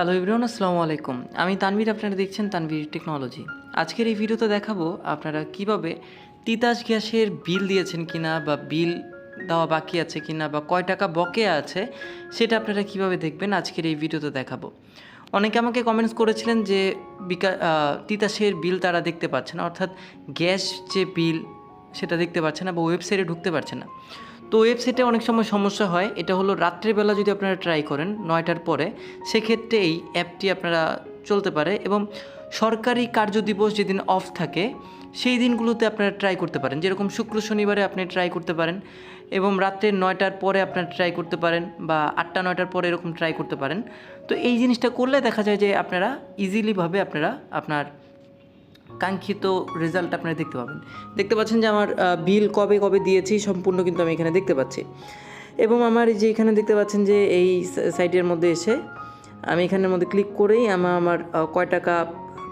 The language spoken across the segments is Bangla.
হ্যালো ইব্রাহন আসসালামু আলাইকুম। আমি তানভীর, আপনারা দেখছেন তানভীর টেকনোলজি। আজকের এই ভিডিওতে দেখাবো আপনারা কীভাবে তিতাস গ্যাসের বিল দিয়েছেন কিনা বা বিল দেওয়া বাকি আছে কিনা বা কয় টাকা বকেয়া আছে, সেটা আপনারা কীভাবে দেখবেন আজকের এই ভিডিওতে দেখাবো। অনেকে আমাকে কমেন্টস করেছিলেন যে বিকা তিতাসের বিল তারা দেখতে পাচ্ছে না, অর্থাৎ গ্যাস যে বিল সেটা দেখতে পাচ্ছে না বা ওয়েবসাইটে ঢুকতে পারছে না। তো ওয়েবসাইটে অনেক সময় সমস্যা হয়। এটা হলো রাত্রেবেলা যদি আপনারা ট্রাই করেন নয়টার পরে, সেক্ষেত্রে এই অ্যাপটি আপনারা চলতে পারে এবং সরকারি কার্য দিবস যেদিন অফ থাকে, সেই দিনগুলোতে আপনারা ট্রাই করতে পারেন। যেরকম শুক্র শনিবারে আপনি ট্রাই করতে পারেন এবং রাত্রে নয়টার পরে আপনারা ট্রাই করতে পারেন বা আটটা, নয়টার পরে এরকম ট্রাই করতে পারেন। তো এই জিনিসটা করলে দেখা যায় যে আপনারা ইজিলিভাবে আপনারা আপনার কাঙ্ক্ষিত রেজাল্ট আপনারা দেখতে পাবেন। দেখতে পাচ্ছেন যে আমার বিল কবে কবে দিয়েছি সম্পূর্ণ কিন্তু আমি এখানে দেখতে পাচ্ছি। এবং আমার যে এখানে দেখতে পাচ্ছেন যে এই সাইটের মধ্যে এসে আমি এখানের মধ্যে ক্লিক করেই আমার আমার কয় টাকা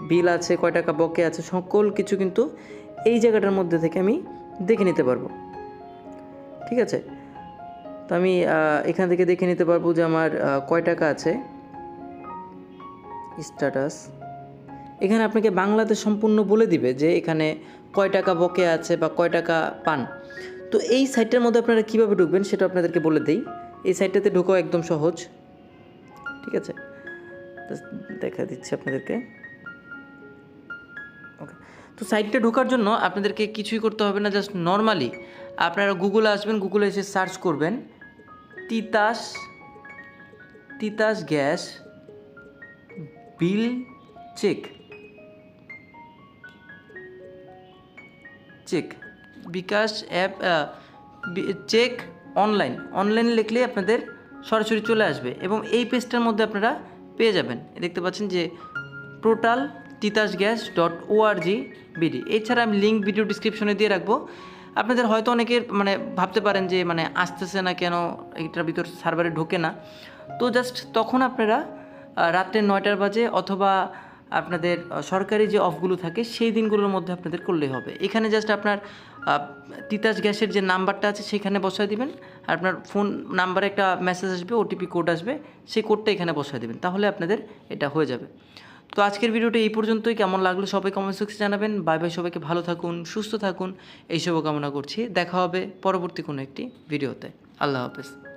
বিল আছে, কয় টাকা বকে আছে, সকল কিছু কিন্তু এই জায়গাটার মধ্যে থেকে আমি দেখে নিতে পারব। ঠিক আছে? তো আমি এখান থেকে দেখে নিতে পারব যে আমার কয় টাকা আছে? স্ট্যাটাস এখানে আপনাকে বাংলাতে সম্পূর্ণ বলে দিবে যে এখানে কয় টাকা বকে আছে বা কয় টাকা পান। তো এই সাইটটার মধ্যে আপনারা কীভাবে ঢুকবেন সেটা আপনাদেরকে বলে দিই। এই সাইটটাতে ঢুকাও একদম সহজ। ঠিক আছে? দেখা দিচ্ছি আপনাদেরকে। ওকে। তো সাইটটা ঢোকার জন্য আপনাদেরকে কিছুই করতে হবে না, জাস্ট নর্মালি আপনারা গুগলে আসবেন, গুগলে এসে সার্চ করবেন, Titas Titas gas, bill check. Check bKash app check online online লিখলে আপনাদের সরাসরি চলে আসবে এবং এই পেজটার মধ্যে আপনারা পেয়ে যাবেন। দেখতে পাচ্ছেন যে total Titas gas dot ORG BD এছাড়া আমি লিঙ্ক ভিডিও ডিসক্রিপশনে দিয়ে রাখব। আপনাদের হয়তো অনেকের মানে ভাবতে পারেন যে মানে আসতেছে না কেন? এইটার ভিতর সার্ভারে ঢোকে না। তো জাস্ট তখন আপনারা রাত্রে নয়টার বাজে অথবা আপনাদের সরকারি যে অফগুলো থাকে, সেই দিনগুলোর মধ্যে আপনাদের করলেই হবে। এখানে জাস্ট আপনার তিতাস গ্যাসের যে নাম্বারটা আছে, সেখানে বসায় দিবেন। আর আপনার ফোন নাম্বারে একটা মেসেজ আসবে ওটিপি কোড আসবে, সেই কোডটা এখানে বসায় দেবেন। তাহলে আপনাদের এটা হয়ে যাবে। তো আজকের ভিডিওটা এই পর্যন্তই। কেমন লাগল সবাই কমেন্ট সেকশনে জানাবেন। বাই বাই সবাইকে। ভালো থাকুন, সুস্থ থাকুন। এইসবও কামনা করছি। দেখা হবে পরবর্তী কোনো একটি ভিডিওতে। আল্লাহ হাফেজ।